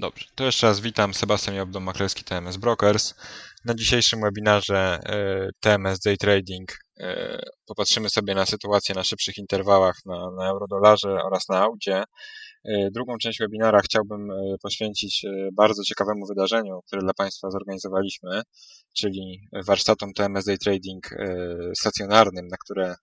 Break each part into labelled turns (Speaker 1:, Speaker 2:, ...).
Speaker 1: Dobrze, to jeszcze raz witam. Sebastian Jobdo, maklerski TMS Brokers. Na dzisiejszym webinarze e, TMS Day Trading e, popatrzymy sobie na sytuację na szybszych interwałach na, na eurodolarze oraz na audzie. E, drugą część webinara chciałbym poświęcić bardzo ciekawemu wydarzeniu, które dla Państwa zorganizowaliśmy, czyli warsztatom TMS Day Trading stacjonarnym, na które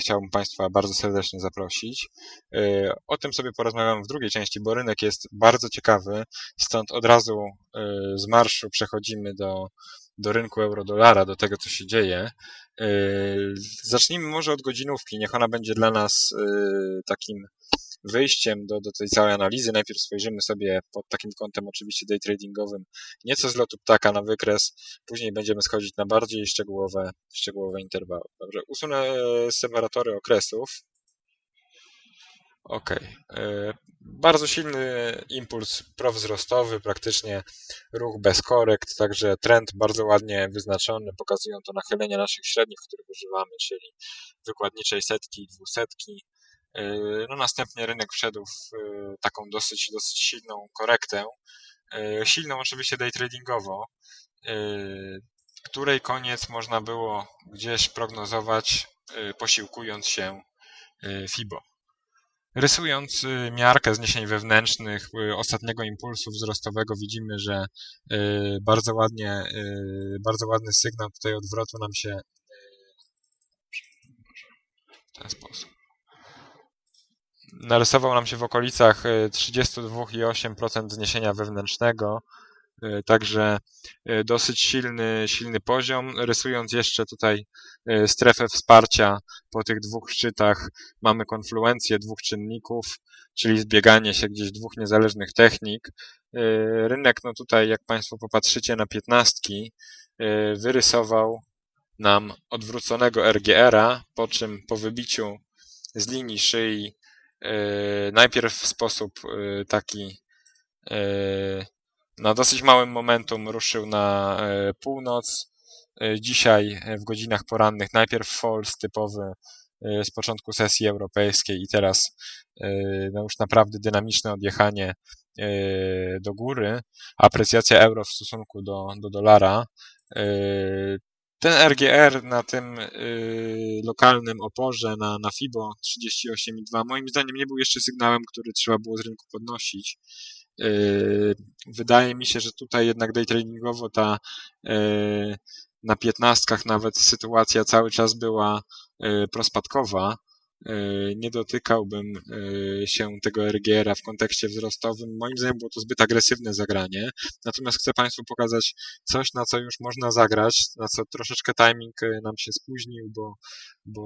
Speaker 1: chciałbym Państwa bardzo serdecznie zaprosić. E, o tym sobie porozmawiam w drugiej części, bo rynek jest bardzo ciekawy, stąd od razu e, z marszu przechodzimy do, do rynku euro-dolara, do tego, co się dzieje. Zacznijmy może od godzinówki, niech ona będzie dla nas takim wyjściem do, do tej całej analizy. Najpierw spojrzymy sobie pod takim kątem oczywiście day tradingowym nieco z lotu ptaka na wykres, później będziemy schodzić na bardziej szczegółowe, szczegółowe interwały. Dobrze, usunę separatory okresów. Ok. E, bardzo silny impuls prowzrostowy, praktycznie ruch bez korekt, także trend bardzo ładnie wyznaczony. Pokazują to nachylenie naszych średnich, których używamy, czyli wykładniczej setki dwusetki. E, no następnie rynek wszedł w e, taką dosyć, dosyć silną korektę. E, silną oczywiście day tradingowo, której koniec można było gdzieś prognozować posiłkując się FIBO. Rysując miarkę zniesień wewnętrznych ostatniego impulsu wzrostowego widzimy, że bardzo ładnie, bardzo ładny sygnał tutaj odwrotu nam się w ten sposób narysował nam się w okolicach 32,8% e, zniesienia wewnętrznego, e, także e, dosyć silny, silny poziom. Rysując jeszcze tutaj strefę wsparcia po tych dwóch szczytach, mamy konfluencję dwóch czynników, czyli zbieganie się gdzieś dwóch niezależnych technik. Rynek, no tutaj jak Państwo popatrzycie na piętnastki, wyrysował nam odwróconego RGR-a, po czym po wybiciu z linii szyi najpierw w sposób e, taki e, na dosyć małym momentum ruszył na północ. Dzisiaj w godzinach porannych najpierw false typowy z początku sesji europejskiej i teraz no już naprawdę dynamiczne odjechanie do góry. Aprecjacja euro w stosunku do, do dolara ten RGR na tym y, lokalnym oporze na, na FIBO 38,2 moim zdaniem nie był jeszcze sygnałem, który trzeba było z rynku podnosić. Y, wydaje mi się, że tutaj jednak day tradingowo ta y, na piętnastkach nawet sytuacja cały czas była prospadkowa. E, nie dotykałbym e, się tego RGR-a w kontekście wzrostowym. Moim zdaniem było to zbyt agresywne zagranie. Natomiast chcę Państwu pokazać coś, na co już można zagrać, na co troszeczkę timing e, nam się spóźnił, bo, bo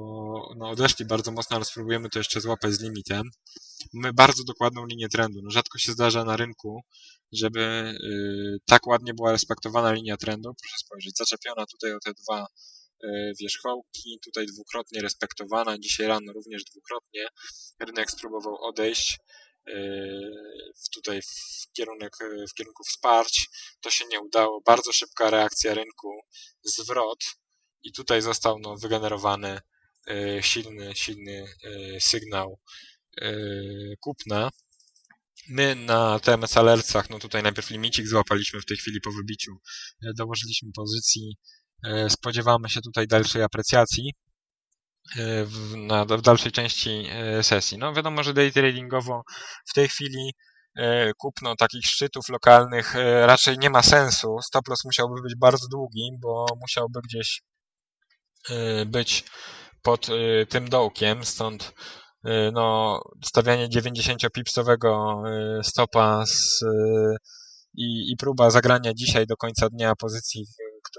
Speaker 1: no odeszli bardzo mocno, ale spróbujemy to jeszcze złapać z limitem. Mamy bardzo dokładną linię trendu. No rzadko się zdarza na rynku, żeby tak ładnie była respektowana linia trendu. Proszę spojrzeć, zaczepiona tutaj o te dwa wierzchołki, tutaj dwukrotnie respektowana, dzisiaj rano również dwukrotnie. Rynek spróbował odejść e, tutaj w, kierunek, w kierunku wsparć. To się nie udało. Bardzo szybka reakcja rynku, zwrot i tutaj został no, wygenerowany silny, silny sygnał kupna. My na TMS Alertsach, no tutaj najpierw limicik złapaliśmy w tej chwili po wybiciu, dołożyliśmy pozycji spodziewamy się tutaj dalszej aprecjacji e, w, na, w dalszej części e, sesji. No wiadomo, że day tradingowo w tej chwili kupno takich szczytów lokalnych raczej nie ma sensu. Stop loss musiałby być bardzo długi, bo musiałby gdzieś być pod tym dołkiem, stąd no, stawianie 90-pipsowego stopa z, i, i próba zagrania dzisiaj do końca dnia pozycji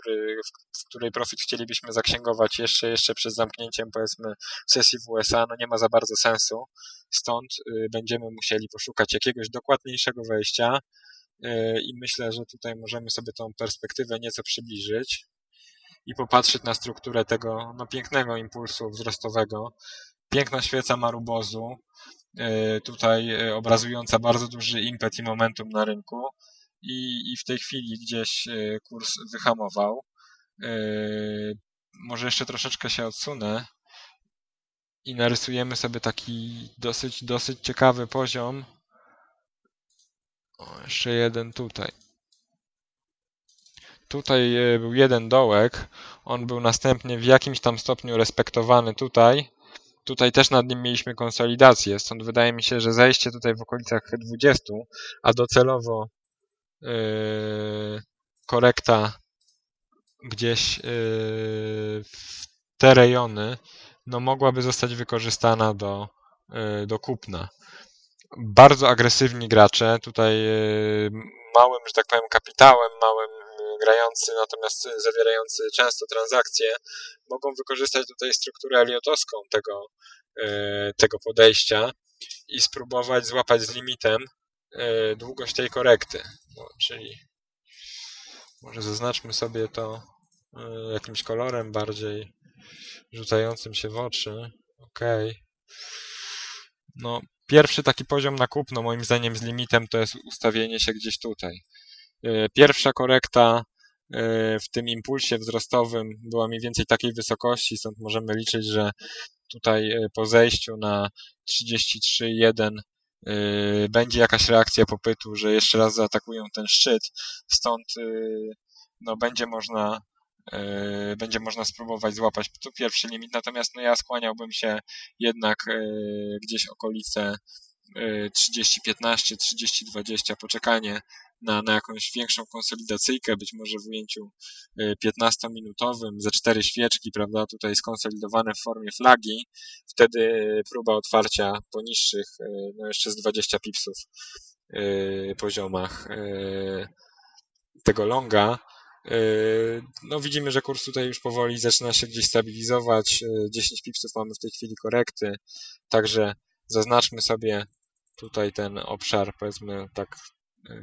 Speaker 1: który, w, której profit chcielibyśmy zaksięgować jeszcze, jeszcze przed zamknięciem powiedzmy sesji w USA, no nie ma za bardzo sensu. Stąd y, będziemy musieli poszukać jakiegoś dokładniejszego wejścia y, i myślę, że tutaj możemy sobie tą perspektywę nieco przybliżyć i popatrzeć na strukturę tego no, pięknego impulsu wzrostowego. Piękna świeca marubozu, y, tutaj obrazująca bardzo duży impet i momentum na rynku i, i w tej chwili gdzieś e, kurs wyhamował. E, może jeszcze troszeczkę się odsunę i narysujemy sobie taki dosyć, dosyć ciekawy poziom. O, jeszcze jeden tutaj. Tutaj e, był jeden dołek. On był następnie w jakimś tam stopniu respektowany tutaj. Tutaj też nad nim mieliśmy konsolidację, stąd wydaje mi się, że zejście tutaj w okolicach 20, a docelowo korekta gdzieś yy, w te rejony no mogłaby zostać wykorzystana do, yy, do kupna. Bardzo agresywni gracze, tutaj yy, małym, że tak powiem, kapitałem, małym grający, natomiast zawierający często transakcje, mogą wykorzystać tutaj strukturę eliotowską tego, tego podejścia i spróbować złapać z limitem długość tej korekty. No, czyli może zaznaczmy sobie to e, jakimś kolorem bardziej rzucającym się w oczy. Ok. No, pierwszy taki poziom na kupno moim zdaniem z limitem to jest ustawienie się gdzieś tutaj. Pierwsza korekta E, w tym impulsie wzrostowym była mniej więcej takiej wysokości, stąd możemy liczyć, że tutaj e, po zejściu na 33,1 e, będzie jakaś reakcja popytu, że jeszcze raz zaatakują ten szczyt, stąd no, będzie można będzie można spróbować złapać. Tu pierwszy limit, natomiast no, ja skłaniałbym się jednak gdzieś okolice 30-15, 30-20, poczekanie na, na jakąś większą konsolidacyjkę, być może w ujęciu 15-minutowym, ze cztery świeczki, prawda, tutaj skonsolidowane w formie flagi, wtedy próba otwarcia po niższych, no jeszcze z 20 pipsów poziomach tego longa, no widzimy, że kurs tutaj już powoli zaczyna się gdzieś stabilizować. 10 pipsów mamy w tej chwili korekty, także zaznaczmy sobie tutaj ten obszar, powiedzmy tak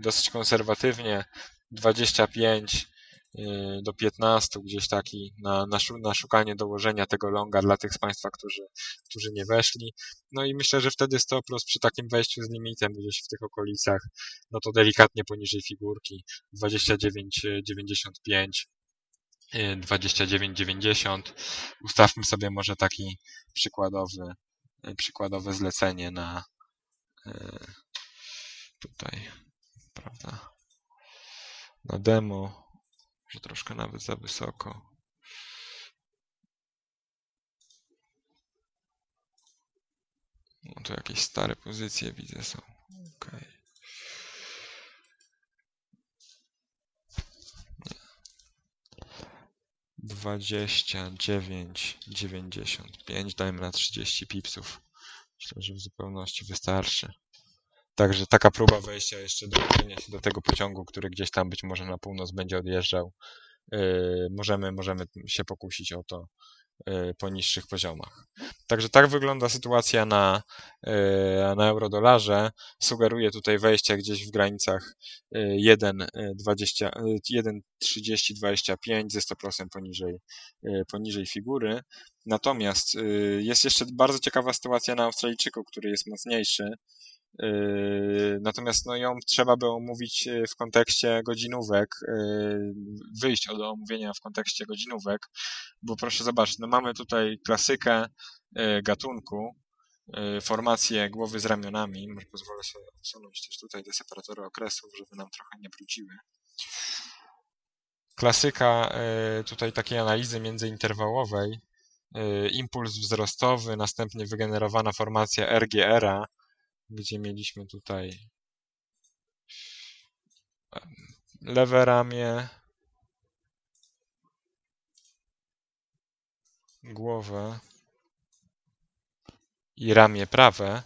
Speaker 1: dosyć konserwatywnie, 25 y, do 15, gdzieś taki na, na, szukanie dołożenia tego longa dla tych z Państwa, którzy, którzy nie weszli. No i myślę, że wtedy stop loss przy takim wejściu z limitem gdzieś w tych okolicach, no to delikatnie poniżej figurki 29,95 29,90 ustawmy sobie może taki przykładowy przykładowe zlecenie na tutaj prawda? Na demo, że troszkę nawet za wysoko. No to jakieś stare pozycje widzę są. Ok. Dwadzieścia dziewięć dziewięćdziesiąt pięć, dajmy na trzydzieści pipsów. Myślę, że w zupełności wystarczy. Także taka próba wejścia jeszcze do się do tego pociągu, który gdzieś tam być może na północ będzie odjeżdżał. Yy, możemy, możemy się pokusić o to po niższych poziomach. Także tak wygląda sytuacja na, yy, na eurodolarze. Sugeruję tutaj wejście gdzieś w granicach 1,30-25 ze 100% poniżej, poniżej figury. Natomiast jest jeszcze bardzo ciekawa sytuacja na Australijczyku, który jest mocniejszy. Yy, natomiast no, ją trzeba by omówić yy, w kontekście godzinówek, yy, wyjść od omówienia w kontekście godzinówek, bo proszę zobaczyć, no mamy tutaj klasykę gatunku, formację głowy z ramionami. Może pozwolę sobie odsunąć też tutaj te separatory okresów, żeby nam trochę nie brudziły. Klasyka tutaj takiej analizy międzyinterwałowej, impuls wzrostowy, następnie wygenerowana formacja RGR-a, gdzie mieliśmy tutaj lewe ramię, głowę i ramię prawe,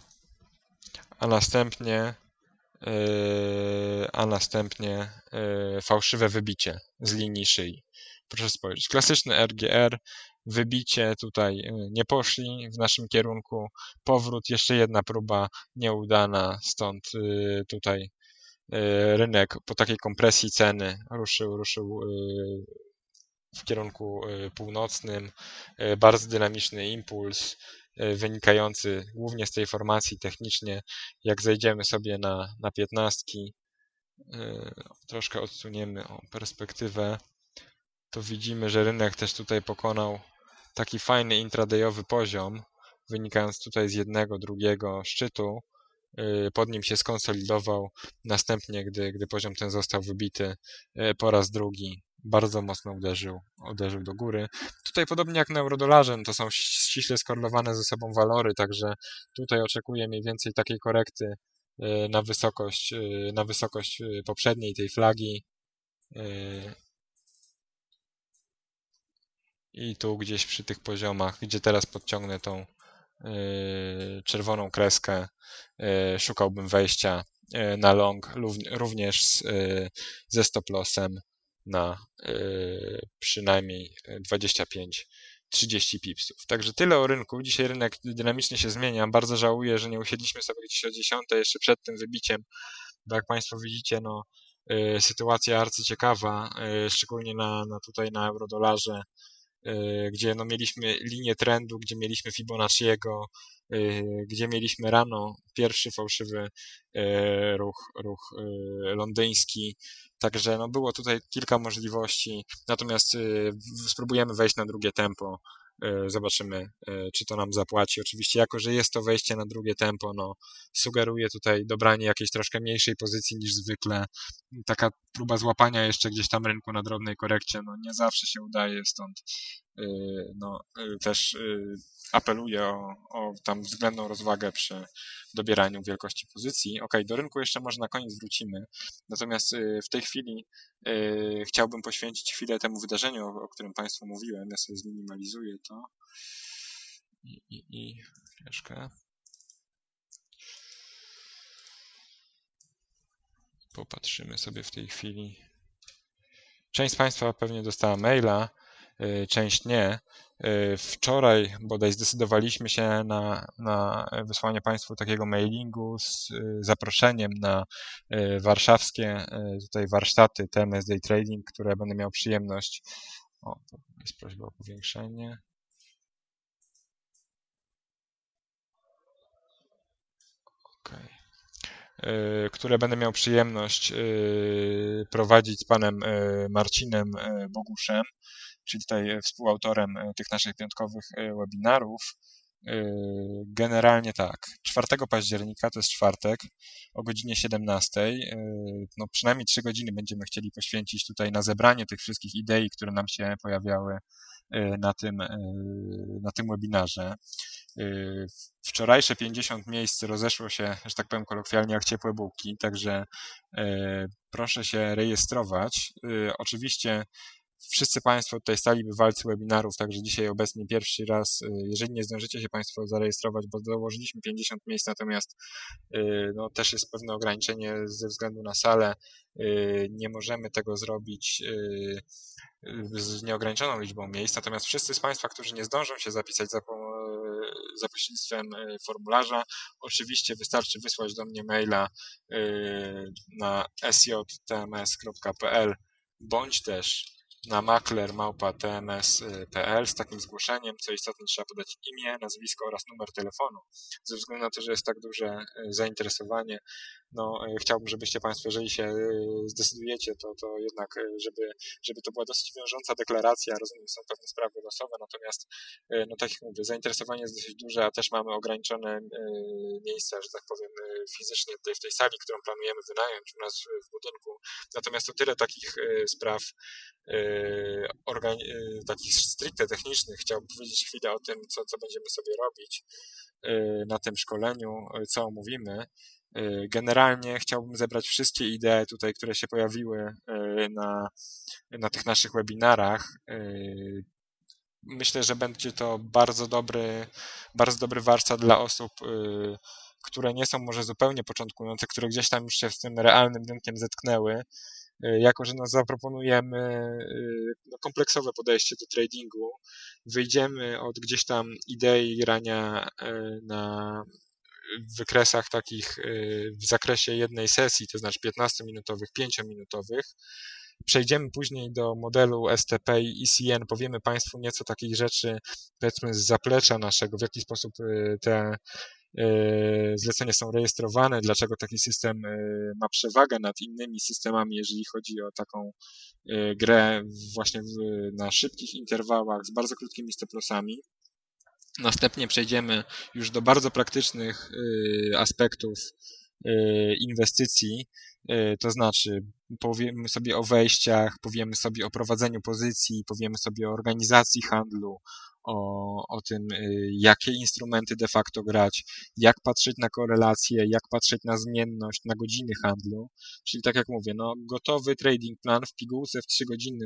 Speaker 1: a następnie yy, a następnie yy, fałszywe wybicie z linii szyi. Proszę spojrzeć. Klasyczny RGR, wybicie tutaj y, nie poszli w naszym kierunku, powrót, jeszcze jedna próba nieudana, stąd y, tutaj y, rynek po takiej kompresji ceny ruszył, ruszył w kierunku północnym, bardzo dynamiczny impuls, wynikający głównie z tej formacji technicznie, jak zejdziemy sobie na, na piętnastki, troszkę odsuniemy o perspektywę, to widzimy, że rynek też tutaj pokonał taki fajny intradayowy poziom, wynikając tutaj z jednego, drugiego szczytu. pod nim się skonsolidował. Następnie, gdy, gdy poziom ten został wybity po raz drugi, bardzo mocno uderzył, uderzył do góry. Tutaj podobnie jak na eurodolarze, no to są ściśle skorelowane ze sobą walory, także tutaj oczekuję mniej więcej takiej korekty na wysokość, na wysokość poprzedniej tej flagi. I tu gdzieś przy tych poziomach, gdzie teraz podciągnę tą czerwoną kreskę, szukałbym wejścia na long, również ze stop lossem na przynajmniej 25 30 pipsów. Także tyle o rynku. Dzisiaj rynek dynamicznie się zmienia. Bardzo żałuję, że nie usiedliśmy sobie gdzieś o 10 jeszcze przed tym wybiciem, bo jak Państwo widzicie, no, sytuacja arcyciekawa, szczególnie na, na tutaj na eurodolarze, gdzie no, mieliśmy linię trendu, gdzie mieliśmy Fibonacciego, gdzie mieliśmy rano pierwszy fałszywy ruch, ruch londyński, Także no, było tutaj kilka możliwości, natomiast y, spróbujemy wejść na drugie tempo. Y, zobaczymy, y, czy to nam zapłaci. Oczywiście, jako że jest to wejście na drugie tempo, no, sugeruję tutaj dobranie jakiejś troszkę mniejszej pozycji niż zwykle. Taka próba złapania jeszcze gdzieś tam rynku na drobnej korekcie, no nie zawsze się udaje, stąd no, też apeluję o, o tam względną rozwagę przy dobieraniu wielkości pozycji. Ok, do rynku jeszcze może na koniec wrócimy. Natomiast y, w tej chwili y, chciałbym poświęcić chwilę temu wydarzeniu, o, którym Państwu mówiłem. Ja sobie zminimalizuję to. I, i, i chwileczkę. Popatrzymy sobie w tej chwili. Część z Państwa pewnie dostała maila, y, część nie. Y, wczoraj bodaj zdecydowaliśmy się na, na wysłanie Państwu takiego mailingu z y, zaproszeniem na y, warszawskie tutaj warsztaty TMS Day Trading, które będę miał przyjemność. O, to jest prośba o powiększenie. Okay. Które będę miał przyjemność prowadzić z panem Marcinem Boguszem czyli tutaj e, współautorem e, tych naszych piątkowych e, webinarów. Generalnie tak, 4 października, to jest czwartek, o godzinie 17, no przynajmniej 3 godziny będziemy chcieli poświęcić tutaj na zebranie tych wszystkich idei, które nam się pojawiały na tym, na tym webinarze. Wczorajsze 50 miejsc rozeszło się, że tak powiem kolokwialnie, jak ciepłe bułki, także proszę się rejestrować. Oczywiście Wszyscy Państwo tutaj stali bywalcy webinarów, także dzisiaj obecnie pierwszy raz. Y, jeżeli nie zdążycie się Państwo zarejestrować, bo założyliśmy 50 miejsc, natomiast y, no, też jest pewne ograniczenie ze względu na salę. Y, nie możemy tego zrobić z nieograniczoną liczbą miejsc, natomiast wszyscy z Państwa, którzy nie zdążą się zapisać za, za pośrednictwem formularza, oczywiście wystarczy wysłać do mnie maila na sjtms.pl bądź też na maklermałpa.tms.pl z takim zgłoszeniem. Co istotne, trzeba podać imię, nazwisko oraz numer telefonu. Ze względu na to, że jest tak duże e, zainteresowanie, no, e, chciałbym, żebyście Państwo, jeżeli się e, zdecydujecie, to, to jednak, żeby, żeby to była dosyć wiążąca deklaracja. Rozumiem, są pewne sprawy losowe, natomiast, no tak jak mówię, zainteresowanie jest dosyć duże, a też mamy ograniczone miejsca, że tak powiem, fizycznie tutaj w tej sali, którą planujemy wynająć u nas w budynku. Natomiast to tyle takich spraw takich stricte technicznych, chciałbym powiedzieć chwilę o tym, co, co będziemy sobie robić na tym szkoleniu, co omówimy. Generalnie chciałbym zebrać wszystkie idee tutaj, które się pojawiły na, na tych naszych webinarach. Myślę, że będzie to bardzo dobry, bardzo dobry warsztat dla osób, które nie są może zupełnie początkujące, które gdzieś tam już się z tym realnym rynkiem zetknęły jako że no, zaproponujemy no, kompleksowe podejście do tradingu, wyjdziemy od gdzieś tam idei grania e, na wykresach takich w zakresie jednej sesji, to znaczy 15-minutowych, 5-minutowych. Przejdziemy później do modelu STP i ECN, powiemy Państwu nieco takich rzeczy, powiedzmy z zaplecza naszego, w jaki sposób te E, zlecenia są rejestrowane, dlaczego taki system ma przewagę nad innymi systemami, jeżeli chodzi o taką grę właśnie na szybkich interwałach z bardzo krótkimi stop lossami. Następnie przejdziemy już do bardzo praktycznych aspektów inwestycji, to znaczy powiemy sobie o wejściach, powiemy sobie o prowadzeniu pozycji, powiemy sobie o organizacji handlu, o, o tym, y, jakie instrumenty de facto grać, jak patrzeć na korelacje, jak patrzeć na zmienność, na godziny handlu. Czyli tak jak mówię, no, gotowy trading plan w pigułce w 3 godziny.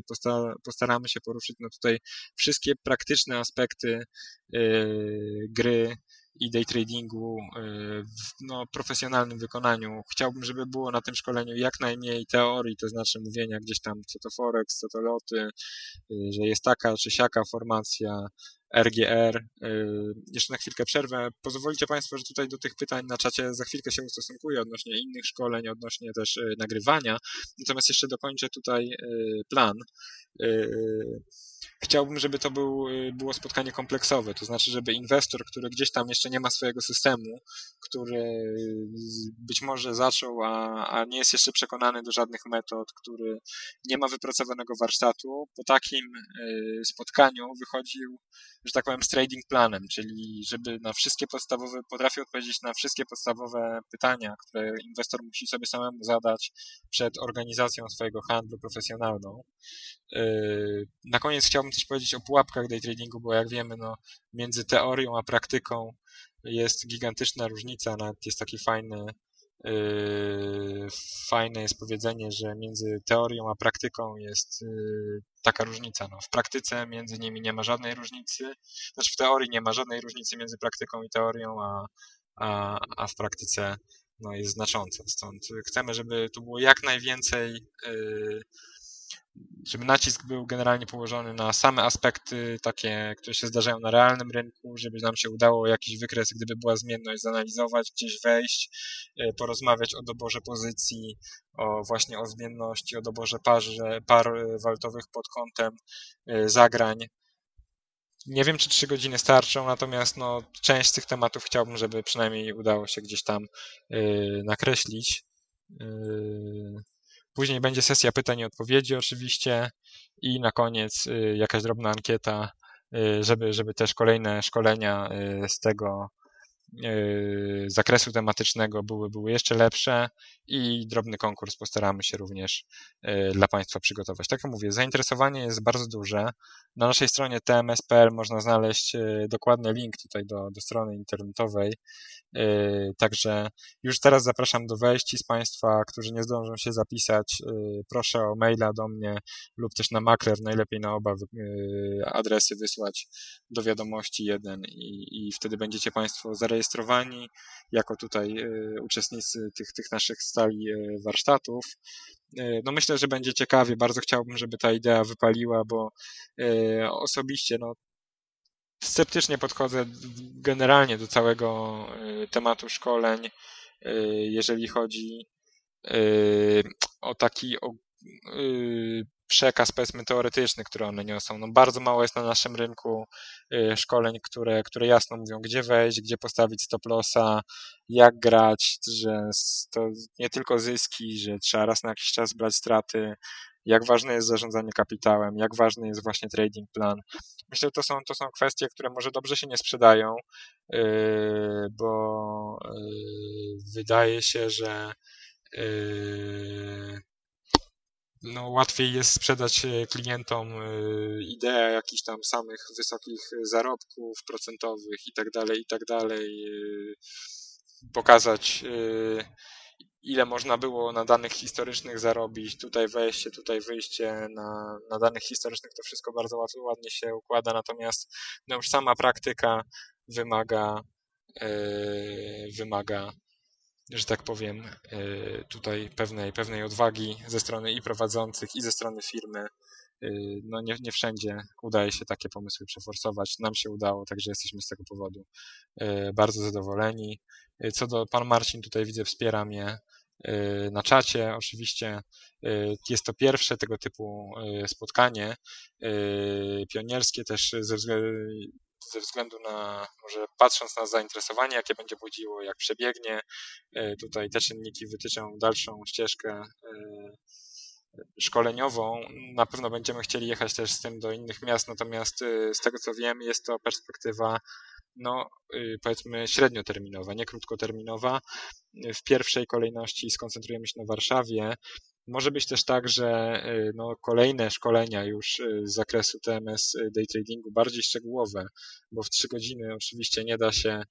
Speaker 1: Postaramy się poruszyć no, tutaj wszystkie praktyczne aspekty yy, gry, i day tradingu y, w no, profesjonalnym wykonaniu. Chciałbym, żeby było na tym szkoleniu jak najmniej teorii, to znaczy mówienia gdzieś tam, co to Forex, co to loty, y, że jest taka czy siaka formacja, RGR. Y, jeszcze na chwilkę przerwę. Pozwolicie Państwo, że tutaj do tych pytań na czacie za chwilkę się ustosunkuję odnośnie innych szkoleń, odnośnie też nagrywania. Natomiast jeszcze dokończę tutaj plan. Chciałbym, żeby to był, y, było spotkanie kompleksowe, to znaczy, żeby inwestor, który gdzieś tam jeszcze nie ma swojego systemu, który być może zaczął, a, a nie jest jeszcze przekonany do żadnych metod, który nie ma wypracowanego warsztatu, po takim y, spotkaniu wychodził, że tak powiem, z trading planem, czyli żeby na wszystkie podstawowe, potrafił odpowiedzieć na wszystkie podstawowe pytania, które inwestor musi sobie samemu zadać przed organizacją swojego handlu profesjonalną. Y, na koniec chciałbym też powiedzieć o pułapkach day tradingu, bo jak wiemy, no, między teorią a praktyką jest gigantyczna różnica. Nawet jest taki fajny, yy, fajne jest powiedzenie, że między teorią a praktyką jest yy, taka różnica. No, w praktyce między nimi nie ma żadnej różnicy, znaczy w teorii nie ma żadnej różnicy między praktyką i teorią, a, a, a w praktyce no, jest znacząca. Stąd chcemy, żeby tu było jak najwięcej yy, żeby nacisk był generalnie położony na same aspekty takie, które się zdarzają na realnym rynku, żeby nam się udało jakiś wykres, gdyby była zmienność, zanalizować, gdzieś wejść, e, porozmawiać o doborze pozycji, o właśnie o zmienności, o doborze parze, par walutowych pod kątem e, zagrań. Nie wiem, czy trzy godziny starczą, natomiast no, część z tych tematów chciałbym, żeby przynajmniej udało się gdzieś tam nakreślić. Później będzie sesja pytań i odpowiedzi oczywiście i na koniec y, jakaś drobna ankieta, y, żeby, żeby też kolejne szkolenia y, z tego zakresu tematycznego były, były jeszcze lepsze i drobny konkurs postaramy się również dla Państwa przygotować. Tak jak mówię, zainteresowanie jest bardzo duże. Na naszej stronie tms.pl można znaleźć dokładny link tutaj do, do strony internetowej Yy, także już teraz zapraszam do wejść z Państwa, którzy nie zdążą się zapisać, yy, proszę o maila do mnie lub też na makler, najlepiej na oba yy, adresy wysłać do wiadomości jeden i, i wtedy będziecie Państwo zarejestrowani jako tutaj uczestnicy tych, tych naszych stali warsztatów. No myślę, że będzie ciekawie. Bardzo chciałbym, żeby ta idea wypaliła, bo osobiście no, sceptycznie podchodzę generalnie do całego tematu szkoleń, jeżeli chodzi o taki przekaz, powiedzmy, teoretyczny, który one niosą. No, bardzo mało jest na naszym rynku szkoleń, które, które jasno mówią, gdzie wejść, gdzie postawić stop lossa, jak grać, że to nie tylko zyski, że trzeba raz na jakiś czas brać straty, jak ważne jest zarządzanie kapitałem, jak ważny jest właśnie trading plan. Myślę, że to są, to są kwestie, które może dobrze się nie sprzedają, yy, bo yy, wydaje się, że yy, no, łatwiej jest sprzedać klientom ideę jakichś tam samych wysokich zarobków procentowych i tak dalej, i tak dalej. Pokazać ile można było na danych historycznych zarobić, tutaj wejście, tutaj wyjście na, na danych historycznych, to wszystko bardzo ładnie się układa, natomiast no już sama praktyka wymaga, yy, wymaga że tak powiem, yy, tutaj pewnej, pewnej odwagi ze strony i prowadzących, i ze strony firmy. Yy, no nie, nie wszędzie udaje się takie pomysły przeforsować. Nam się udało, także jesteśmy z tego powodu yy, bardzo zadowoleni. Co do pan Marcin, tutaj widzę, wspiera mnie Y, na czacie. Oczywiście y, jest to pierwsze tego typu y, spotkanie pionierskie też ze względu, ze względu na, może patrząc na zainteresowanie, jakie będzie budziło, jak przebiegnie, tutaj te czynniki wytyczą dalszą ścieżkę szkoleniową. Na pewno będziemy chcieli jechać też z tym do innych miast, natomiast z tego co wiem, jest to perspektywa no powiedzmy średnioterminowa, nie krótkoterminowa. W pierwszej kolejności skoncentrujemy się na Warszawie, może być też tak, że y, no, kolejne szkolenia już y, z zakresu TMS y, day tradingu bardziej szczegółowe, bo w trzy godziny oczywiście nie da się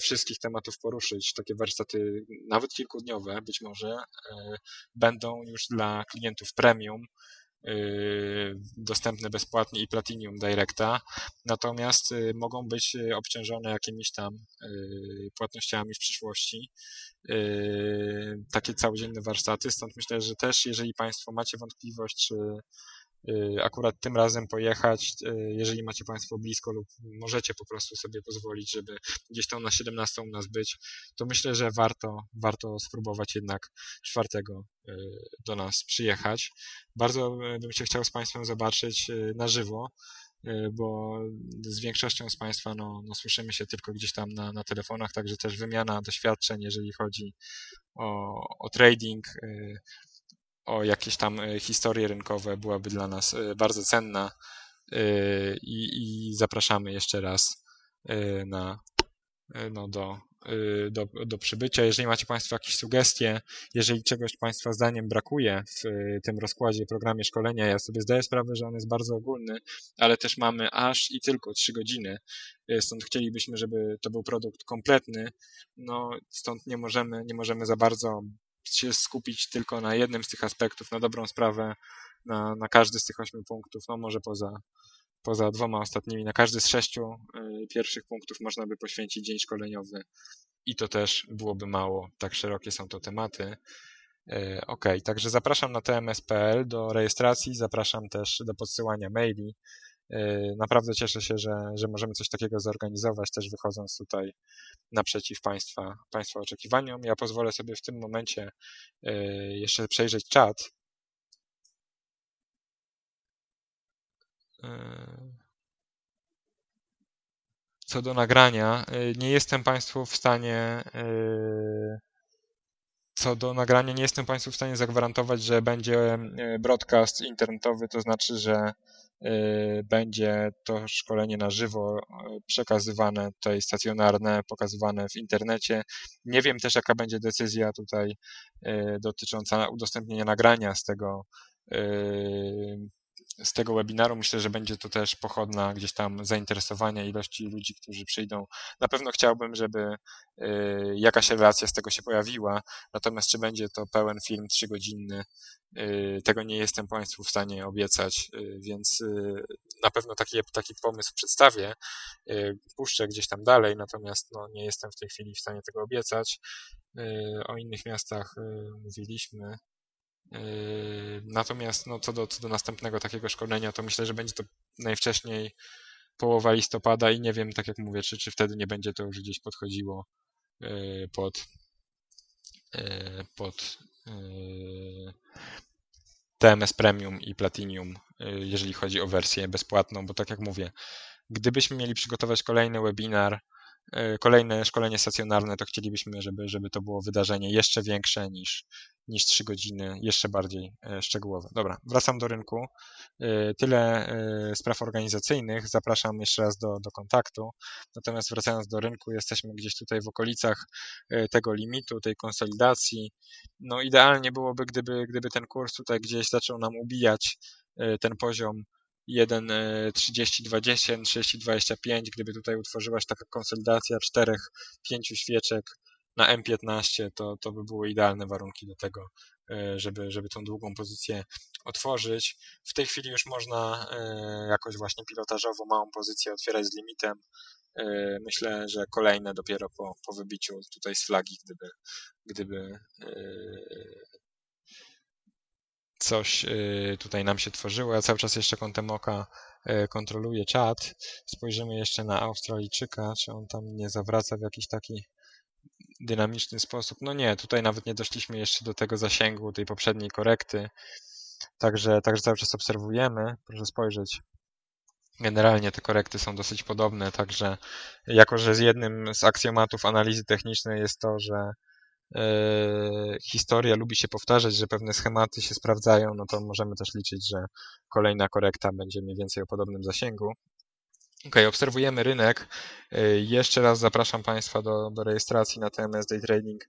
Speaker 1: wszystkich tematów poruszyć. Takie warsztaty, nawet kilkudniowe być może, będą już dla klientów premium dostępne bezpłatnie i Platinum Directa, natomiast mogą być obciążone jakimiś tam płatnościami w przyszłości. Takie całodzienne warsztaty, stąd myślę, że też jeżeli Państwo macie wątpliwość, czy Y, akurat tym razem pojechać, y, jeżeli macie Państwo blisko lub możecie po prostu sobie pozwolić, żeby gdzieś tam na 17 u nas być, to myślę, że warto, warto spróbować jednak czwartego y, do nas przyjechać. Bardzo bym się chciał z Państwem zobaczyć na żywo, bo z większością z Państwa no, no słyszymy się tylko gdzieś tam na, na telefonach, także też wymiana doświadczeń, jeżeli chodzi o, o trading, o jakieś tam e, historie rynkowe byłaby dla nas e, bardzo cenna e, i, i zapraszamy jeszcze raz na, no do, do, do przybycia. Jeżeli macie Państwo jakieś sugestie, jeżeli czegoś Państwa zdaniem brakuje w tym rozkładzie, programie szkolenia, ja sobie zdaję sprawę, że on jest bardzo ogólny, ale też mamy aż i tylko 3 godziny, stąd chcielibyśmy, żeby to był produkt kompletny, no stąd nie możemy, nie możemy za bardzo się skupić tylko na jednym z tych aspektów, na dobrą sprawę, na, na każdy z tych ośmiu punktów, no może poza, poza dwoma ostatnimi, na każdy z sześciu y, pierwszych punktów można by poświęcić dzień szkoleniowy i to też byłoby mało, tak szerokie są to tematy. Y, ok, także zapraszam na tms.pl do rejestracji, zapraszam też do podsyłania maili. Y, naprawdę cieszę się, że, że możemy coś takiego zorganizować, też wychodząc tutaj naprzeciw Państwa, państwa oczekiwaniom. Ja pozwolę sobie w tym momencie y, jeszcze przejrzeć czat. Y, co do nagrania, nie jestem Państwu w stanie co do nagrania nie jestem Państwu w stanie zagwarantować, że będzie broadcast internetowy, to znaczy, że będzie to szkolenie na żywo y, przekazywane tutaj stacjonarne, pokazywane w internecie. Nie wiem też, jaka będzie decyzja tutaj y, dotycząca udostępnienia nagrania z tego z tego webinaru. Myślę, że będzie to też pochodna gdzieś tam zainteresowania ilości ludzi, którzy przyjdą. Na pewno chciałbym, żeby jakaś relacja z tego się pojawiła, natomiast czy będzie to pełen film trzygodzinny, tego nie jestem Państwu w stanie obiecać, więc na pewno taki, taki pomysł przedstawię, puszczę gdzieś tam dalej, natomiast no, nie jestem w tej chwili w stanie tego obiecać. O innych miastach mówiliśmy. Natomiast no, co, do, co do następnego takiego szkolenia, to myślę, że będzie to najwcześniej połowa listopada i nie wiem, tak jak mówię, czy, czy wtedy nie będzie to już gdzieś podchodziło pod, pod TMS Premium i Platinum, jeżeli chodzi o wersję bezpłatną, bo tak jak mówię, gdybyśmy mieli przygotować kolejny webinar, kolejne szkolenie stacjonarne, to chcielibyśmy, żeby, żeby to było wydarzenie jeszcze większe niż, niż 3 godziny, jeszcze bardziej e, szczegółowe. Dobra, wracam do rynku. E, tyle e, spraw organizacyjnych. Zapraszam jeszcze raz do, do kontaktu. Natomiast wracając do rynku, jesteśmy gdzieś tutaj w okolicach tego limitu, tej konsolidacji. No idealnie byłoby, gdyby, gdyby ten kurs tutaj gdzieś zaczął nam ubijać ten poziom 1.30.20, 30.25, gdyby tutaj utworzyła się taka konsolidacja czterech, pięciu świeczek na M15, to, to by były idealne warunki do tego, e, żeby, żeby tą długą pozycję otworzyć. W tej chwili już można e, jakoś właśnie pilotażowo małą pozycję otwierać z limitem. E, myślę, że kolejne dopiero po, po wybiciu tutaj z flagi, gdyby, gdyby coś tutaj nam się tworzyło. Ja cały czas jeszcze kątem oka kontroluję czat. Spojrzymy jeszcze na Australijczyka, czy on tam nie zawraca w jakiś taki dynamiczny sposób. No nie, tutaj nawet nie doszliśmy jeszcze do tego zasięgu tej poprzedniej korekty. Także, także cały czas obserwujemy. Proszę spojrzeć. Generalnie te korekty są dosyć podobne, także jako, że z jednym z aksjomatów analizy technicznej jest to, że historia lubi się powtarzać, że pewne schematy się sprawdzają, no to możemy też liczyć, że kolejna korekta będzie mniej więcej o podobnym zasięgu. Ok, obserwujemy rynek. Jeszcze raz zapraszam Państwa do, do rejestracji na TMS Day Trading.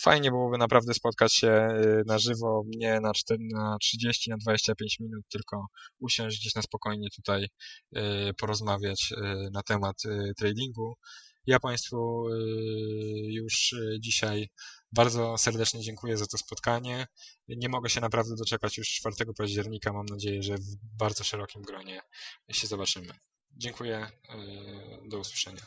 Speaker 1: Fajnie byłoby naprawdę spotkać się na żywo, nie na, 4, na 30, na 25 minut, tylko usiąść gdzieś na spokojnie tutaj, porozmawiać na temat tradingu. Ja Państwu już dzisiaj bardzo serdecznie dziękuję za to spotkanie. Nie mogę się naprawdę doczekać już 4 października. Mam nadzieję, że w bardzo szerokim gronie się zobaczymy. Dziękuję. Do usłyszenia.